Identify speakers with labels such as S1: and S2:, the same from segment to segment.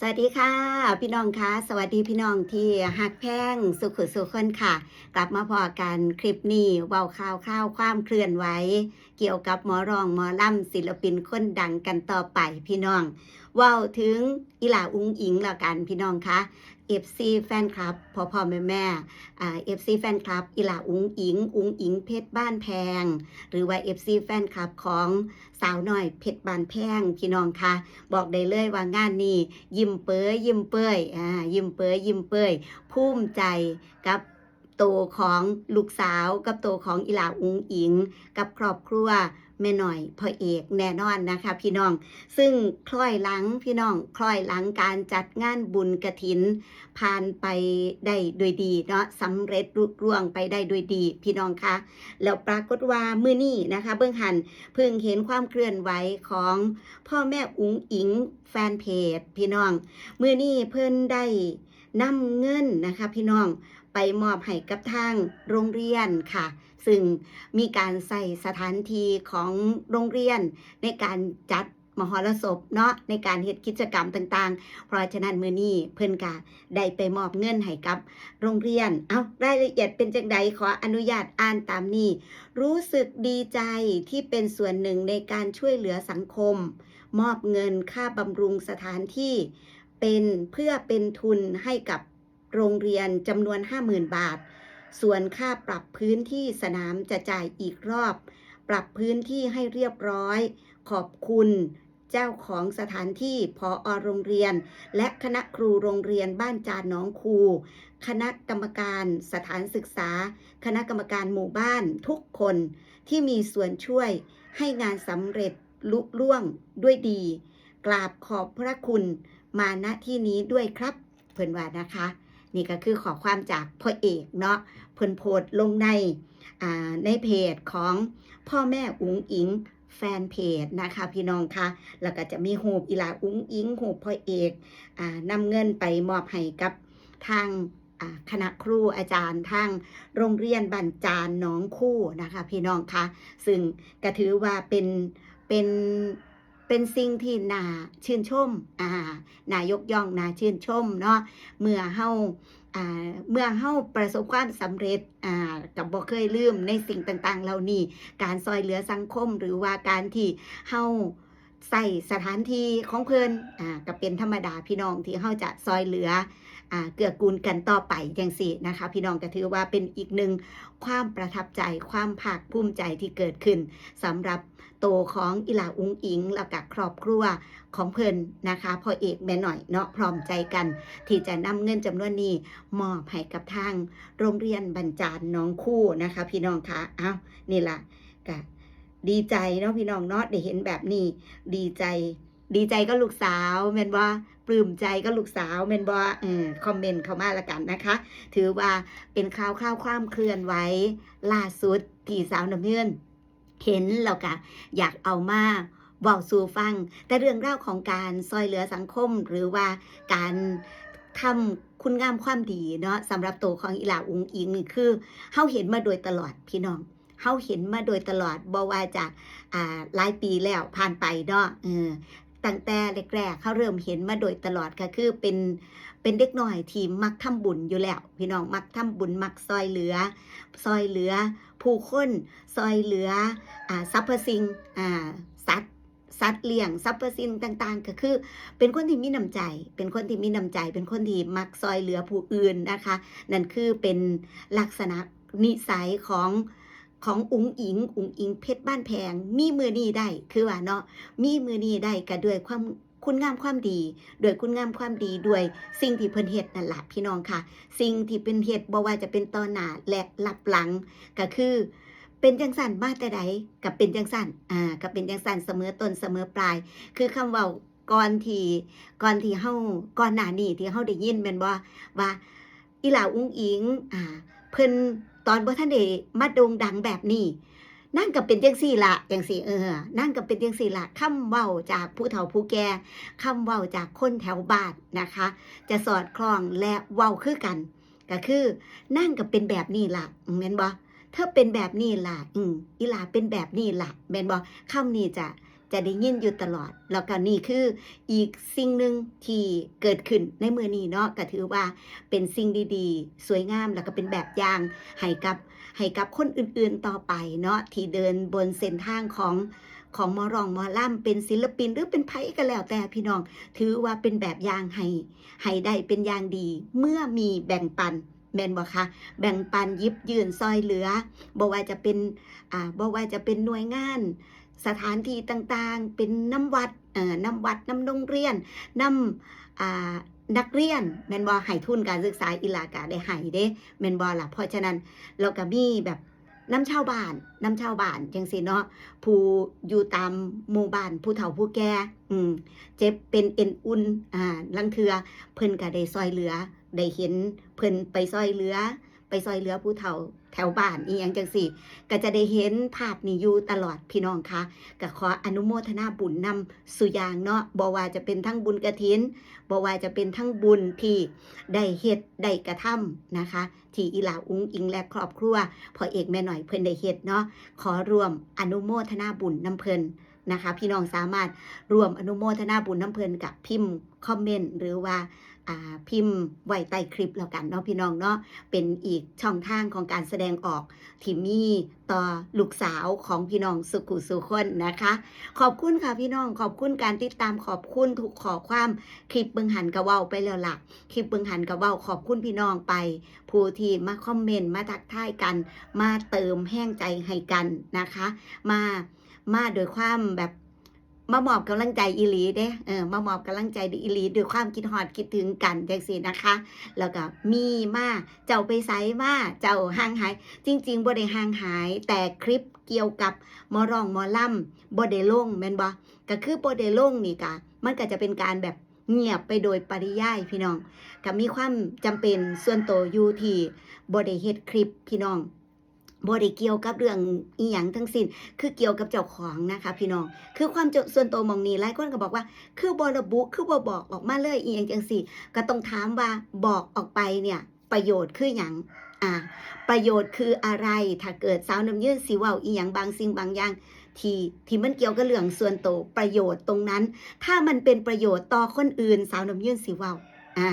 S1: สวัสดีค่ะ พี่น้องคะสวัสดีพี่น้องที่หักแพงสุขุสุขคนค่ะ กลับมาพอกันคลิปนี้เว้าข่าวข้าวความเคลื่อนไหวเกี่ยวกับหมอรองหมอล่ำศิลปินคนดังกันต่อไปพี่น้อง ว้าถึงอีหลาอุ้งอิงแล้วกันพี่น้องคะเอฟซีแฟนคลับพ่อพ่อแม่แม่เอฟซีแฟนคลับอีหลาอุ้งอิง อุ้งอิงเพชรบ้านแพง หรือว่าเอฟซีแฟนคลับของสาวน้อยเพชรบ้านแพงพี่น้องคะบอกได้เลยว่างานนี้ยิ้มเป้ยยิ้มเป้ยอ่ายิ้มเป้ยยิ้มเป้ยภูมิใจกับโตวของลูกสาวกับโตวของอีหลาอุงอิง กับครอบครัว แม่หน่อยพ่อเอกแน่นอนนะคะ พี่น้องซึ่งคล้อยหลังพี่น้องคล้อยหลังการจัดงานบุญกระถิน ผ่านไปได้ด้วยดีเนาะสำเร็จรุ่ร่วงไปได้ด้วยดี พี่น้องคะแล้วปรากฏว่ามื้อนี้นะคะ เบื้องหันเพิ่งเห็นความเคลื่อนไหวของพ่อแม่อุ๋งอิงแฟนเพจ พี่น้องมือนี้เพิ่นได้นำเงินนะคะ พี่น้องไปมอบให้กับทางโรงเรียนค่ะ ซึ่งมีการใส่สถานที่ของโรงเรียนในการจัดมหรสพเนาะในการเฮ็ดกิจกรรมต่างๆ เพราะฉะนั้นมือนี้เพิ่นกะได้ไปมอบเงินให้กับโรงเรียน เอารายละเอียดเป็นจังใดขออนุญาตอ่านตามนี้ รู้สึกดีใจที่เป็นส่วนหนึ่งในการช่วยเหลือสังคม มอบเงินค่าบำรุงสถานที่เป็นเพื่อเป็นทุนให้กับโรงเรียนจำนวน 50,000 บาท ส่วนค่าปรับพื้นที่สนามจะจ่ายอีกรอบ ปรับพื้นที่ให้เรียบร้อย ขอบคุณเจ้าของสถานที่พออโรงเรียน และคณะครูโรงเรียนบ้านจานน้องคู คณะกรรมการสถานศึกษา คณะกรรมการหมู่บ้านทุกคนที่มีส่วนช่วยให้งานสำเร็จลุล่วงด้วยดี กราบขอบพระคุณมาณที่นี้ด้วยครับ เพิ่อนว่านะคะ นี่ก็คือขอความจากพ่อเอกเนาะเพิ่นโพสต์ลงในในเพจของพ่อแม่อุ๋งอิงแฟนเพจนะคะพี่น้องคะแล้วก็จะมีหูปอีลาอุ๋งอิงหูปพ่อเอกอนำเงินไปมอบให้กับทางคณะครูอาจารย์ทางโรงเรียนบันจานหน้องคู่นะคะพี่น้องคะซึ่งก็ถือว่าเป็นเป็น เป็นสิ่งที่น่าชื่นชมอ่านายกย่องน่าชื่นชมเนาะเมื่อเฮาอ่าเมื่อเฮาประสบความสำเร็จอ่ากับบ่เคยลืมในสิ่งต่างๆเหล่านี้การซอยเหลือสังคมหรือว่าการที่เฮาใส่สถานที่ของเพิ่นอ่าก็เป็นธรรมดาพี่น้องที่เฮาจะซอยเหลือ เกื้อกูลกันต่อไปจังซี่นะคะ พี่น้องก็ถือว่าเป็นอีกหนึ่งความประทับใจความภาคภูมิใจที่เกิดขึ้นสำหรับโตของอีหลาอุงอิงแล้วก็ครอบครัวของเพิ่นนะคะพ่อเอกแม่หน่อยเนาะพร้อมใจกัน ที่จะนำเงินจำนวนนี้มอบให้กับทางโรงเรียนบรรจารน้องคู่นะคะ พี่น้องคะอ้าวนี่ละก็ดีใจเนาะพี่น้องเนาะได้เห็นแบบนี้ดีใจ ดีใจก็ลูกสาวแมนว่าปลื้มใจก็ลูกสาวแมนว่าเออคอมเมนต์เข้ามาละกันนะคะ ถือว่าเป็นข่าวข่าวความเคลื่อนไหวล่าสุดที่สาวน้ำเงินเห็นแล้วก็อยากเอามาเว้าสู่ฟัง แต่เรื่องราวของการซอยเหลือสังคม หรือว่าการทำคุณงามความดีเนาะสำหรับตัวของอีหลาอุงอิงนี่คือเฮาเห็นมาโดยตลอดพี่น้องเฮาเห็นมาโดยตลอดบ่ว่าจะอ่าหลายปีแล้วผ่านไปเนาะเออ ตั้งแต่แรกๆเขาเริ่มเห็นมาโดยตลอดก็คือเป็นเป็นเด็กน้อยที่มักทำบุญอยู่แล้ว พี่น้องมักทำบุญมักซอยเหลือ ซอยเหลือ ผู้คนซอยเหลืออ่าสรรพสิงอ่าสัตว์สัตว์เลี้ยงสรรพสิ่งต่างๆ ก็คือ เป็นคนที่มีน้ำใจ เป็นคนที่มีน้ำใจ เป็นคนที่มักซอยเหลือผู้อื่นนะคะ นั่นคือเป็นลักษณะนิสัยของ ของอุ๋งอิง อุ๋งอิงเพชรบ้านแพง มีมือนี้ได้ คือว่าเนาะ มีมือนี้ได้ก็ด้วยความคุณงามความดีด้วยคุณงามความดีด้วยสิ่งที่เพิ่นเฮ็ดนั่นล่ะพี่น้องค่ะ สิ่งที่เป็นเฮ็ดบ่ว่าจะเป็นตอนหน้าและรับหลังก็คือเป็นจังสั่นมาแต่ใดกับเป็นจังสั่นอ่าก็เป็นจังสั่นเสมอต้นเสมอปลาย คือคำเว้าก่อนที่ก่อนที่เฮาก่อนหน้านี้ที่เฮาได้ยินแม่นบ่ว่าอีหลาอุ้งอิงอ่าเพิ่น ตอนบ่ทันได้มาโด่งดังแบบนี้ นั่นก็เป็นจังสี่ละจังสี่เออ นั่นก็เป็นจังสี่ละคำเว้าจากผู้เฒ่าผู้แก่คำเว้าจากคนแถวบ้านนะคะ จะสอดคล้องและเว้าคือกัน ก็คือ นั่นก็เป็นแบบนี้ละแม่นบ่เธอเป็นแบบนี้ล่ะอืมอีหลาเป็นแบบนี้ล่ะแม่นบ่คำนี้จะ จะได้ยินอยู่ตลอด แล้วก็นี่คืออีกสิ่งหนึ่งที่เกิดขึ้นในมือนี้เนาะก็ถือว่าเป็นสิ่งดีๆ สวยงามแล้วก็เป็นแบบอย่างให้กับให้กับคนอื่นๆต่อไปเนาะที่เดินบนเส้นทางของของมอรองมอล่ำเป็นศิลปินหรือเป็นไพ่ก็แล้วแต่พี่น้อง ถือว่าเป็นแบบอย่างให้ให้ได้เป็นอย่างดี เมื่อมีแบ่งปันแม่นบ่คะแบ่งปันยิบยืนซอยเหลือบ่ว่าจะเป็นอ่าบ่ว่าจะเป็นหน่วยงาน สถานที่ต่างๆ เป็นน้ำวัดเอ่อน้ำวัดน้ำโรงเรียนน้ำอ่านักเรียนแมนบ่ให้ทุนการศึกษาอีหลากาได้ให้เด้แมนบ่ล่ะเพราะฉะนั้นเราก็มีแบบน้ำชาวบ้านน้ำชาวบ้านจังซี่เนาะผู้อยู่ตามหมู่บ้านผู้เฒ่าผู้แก่อืมเจ็บเป็นเอ็นอุ่นอ่าลังเทือเพิ่นก็ได้ซอยเหลือ ได้เห็นเพิ่นไปซอยเหลือ ไปซอยเหลือผู้เฒ่าแถวบ้านอีหยังจังสี่ ก็จะได้เห็นภาพนี้อยู่ตลอดพี่น้องคะก็ขออนุโมทนาบุญนำสุยางเนาะบ่ว่าจะเป็นทั้งบุญกระถินบ่ว่าจะเป็นทั้งบุญที่ได้เฮ็ดได้กระทำนะคะ ที่อีหลาอุ้งอิงและครอบครัวพอเอกแม่หน่อยเพิ่นได้เฮ็ดเนาะขอรวมอนุโมทนาบุญนำเพิ่น นะคะ พี่น้องสามารถรวมอนุโมทนาบุญน้ำเพลินกับพิมพ์คอมเมนต์หรือว่าพิมพ์ไว้ใต้คลิปแล้วกันเนาะพี่น้องเนาะเป็นอีกช่องทางของการแสดงออกที่มีต่อลูกสาวของพี่น้องสุขุสุคนนะคะ ขอบคุณค่ะพี่น้องขอบคุณการติดตามขอบคุณทุกขอความคลิปเบิงหันกระเว้าไปแล้วล่ะคลิปเบิงหันกระเว้าขอบคุณพี่น้องไป ผู้ที่มาคอมเมนต์มาทักทายกัน มาเติมแห้งใจให้กันนะคะ มา มาโดยความแบบมามอบกำลังใจอีหลีเด้เออมามอบกำลังใจอีหลีด้วยความคิดฮอดคิดถึงกันจังซี่นะคะ แล้วก็มีมาเจ้าไปไสมาเจ้าห่างหาย จริงๆบ่ได้ห่างหาย แต่คลิปเกี่ยวกับมอร้องมอล่ำบ่ได้ลงแม่นบ่ก็คือบ่ได้ลงนี่กะมันก็จะเป็นการแบบเงียบไปโดยปริยายพี่น้องก็มีความจำเป็นส่วนตัวอยู่ที่บ่ได้เฮ็ดคลิปพี่น้อง บ่ได้เกี่ยวกับเรื่องอีหยังทั้งสิ้น คือเกี่ยวกับเจ้าของนะคะ พี่น้อง คือความเจส่วนตัวมองนี้หลายคนก็บอกว่า คือบระบุคือบ่บอกออกมาเลยอีหยังจังสี่ ก็ต้องถามว่าบอกออกไปเนี่ย ประโยชน์คือหยังอ่า ประโยชน์คืออะไร ถ้าเกิดสาวน้ำยืนสิเว้าอีหยังบางสิ่งบางอย่างที่ที่มันเกี่ยวกับเรื่องส่วนตัวประโยชน์ตรงนั้น ถ้ามันเป็นประโยชน์ต่อคนอื่นสาวน้ำยืนสิเว้าอ่า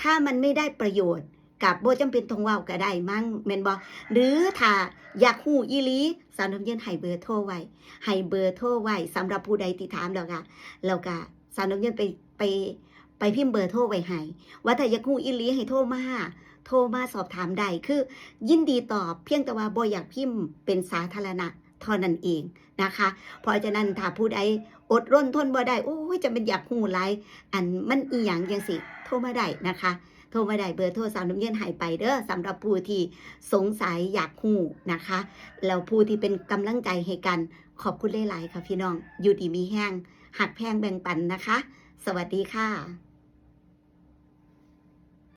S1: ถ้ามันไม่ได้ประโยชน์ กับโบจำเป็นทงเว้าก็ได้มั้งแม่นบ่หรือถ้าอยากฮู้อีหลีสาวน้ำยืนให้เบอร์โทรไว้ให้เบอร์โทรไว้สำหรับผู้ใดที่ถามแล้วก็แล้วก็สาวน้ำเย็นไปไปไปพิมพ์เบอร์โทรไว้ให้ว่าถ้าอยากฮู้อีหลีให้โทรมาโทรมาสอบถามได้คือ ยินดีตอบเพียงแต่ว่าบ่อยากพิมพ์เป็นสาธารณะเท่านั้นเองนะคะ เพราะฉะนั้นถ้าผู้ใดอดร่นทนบ่ได้โอ้ยจะเป็นอยากฮู้หลายอันมันอีหยังจังสิโทรมาได้นะคะ โทรมาได้เบอร์โทรสาวน้ำเย็นหายไปเด้อสำหรับผู้ที่สงสัยอยากหู้นะคะแล้วผู้ที่เป็นกำลังใจให้กันขอบคุณหลายๆค่ะพี่น้องอยู่ดีมีแห้งหักแพงแบ่งปันนะคะ สวัสดีค่ะ